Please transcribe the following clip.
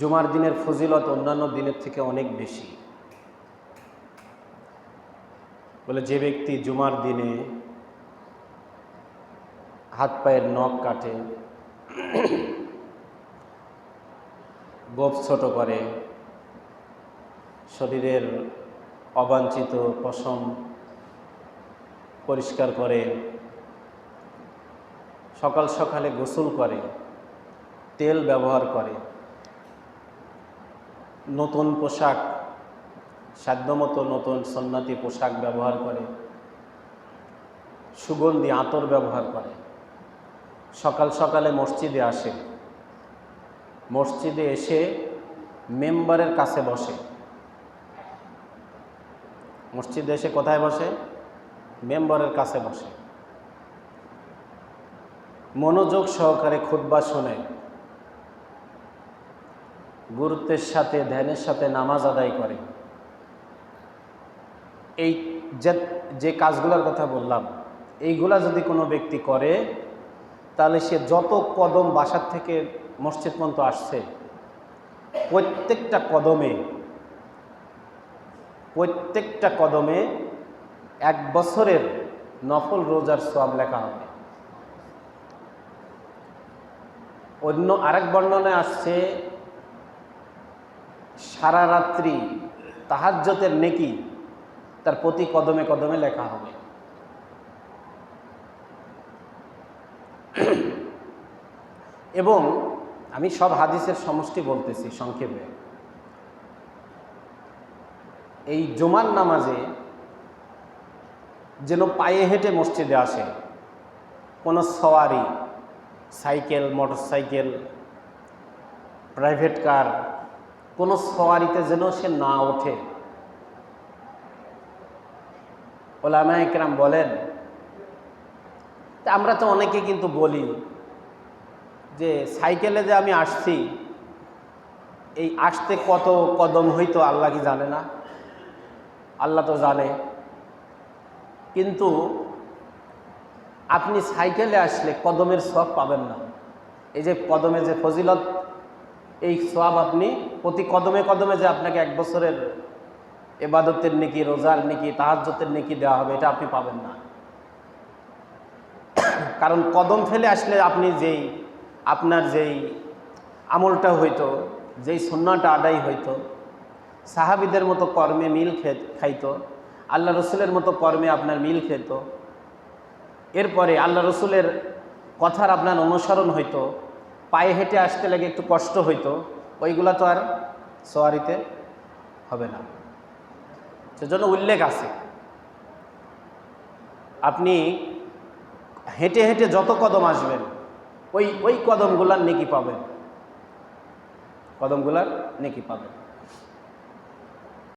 জুমার দিনের ফজিলত অন্যান্য দিনের থেকে অনেক বেশি। বলে যে ব্যক্তি জুমার দিনে হাত পায়ের নখ কাটে গোপ ছোট করে, শরীরের অবাঞ্ছিত পশম পরিষ্কার করে, সকাল সকালে গোসল করে, তেল ব্যবহার করে নতুন পোশাক, সাধ্যমতো নতুন সন্ন্যাতি পোশাক ব্যবহার করে, সুগন্ধি আতর ব্যবহার করে। সকাল সকালে মসজিদে আসে। মসজিদে এসে মেম্বারের কাছে বসে। মসজিদে এসে কোথায় বসে? মেম্বারের কাছে বসে। মনোযোগ সহকারে খুতবা শোনে। গুরুত্বের সাথে, ধ্যানের সাথে নামাজ আদায় করে। এই যে কাজগুলোর কথা বললাম, এইগুলা যদি কোনো ব্যক্তি করে, তাহলে সে যত কদম বাসার থেকে মসজিদ পর্যন্ত আসছে, প্রত্যেকটা কদমে প্রত্যেকটা কদমে এক বছরের নফল রোজার সব লেখা হবে। অন্য আরেক বর্ণনায় আসছে সারা রাত্রি তাহাজ্যতের নেকি তার প্রতি কদমে কদমে লেখা হবে। এবং আমি সব হাদিসের সমষ্টি বলতেছি সংক্ষেপে। এই জুমার নামাজে যেন পায়ে হেঁটে মসজিদে আসে, কোনো সওয়ারি, সাইকেল, মোটরসাইকেল, প্রাইভেট কার কোনো সওয়ারিতে যেন সে না ওঠে। ওলামা একরাম বলেন আমরা তো অনেকে কিন্তু বলি যে সাইকেলে যে আমি আসছি, এই আসতে কত কদম হইতো আল্লাহ কি জানে না? আল্লাহ তো জানে। কিন্তু আপনি সাইকেলে আসলে কদমের সব পাবেন না। এই যে কদমে যে ফজিলত এই সব আপনি প্রতি কদমে কদমে যে আপনাকে এক বছরের এবাদতের নেকি, রোজার নেকি তাহাজ্যতের নেকি দেওয়া হবে, এটা আপনি পাবেন না। কারণ কদম ফেলে আসলে আপনি যেই, আপনার যেই আমলটা হইতো, যেই সন্নাটা আদায় হইতো, সাহাবিদের মতো কর্মে মিল খে খাইতো, আল্লাহ রসুলের মতো কর্মে আপনার মিল খেত, এরপরে আল্লাহ রসুলের কথার আপনার অনুসরণ হইতো পায়ে হেঁটে আসতে লাগে একটু কষ্ট হইতো, ওইগুলা তো আর সোয়ারিতে হবে না। সেজন্য উল্লেখ আছে। আপনি হেঁটে হেঁটে যত কদম আসবেন, ওই ওই কদমগুলার নেকি পাবেন। কদমগুলার নেকি পাবেন।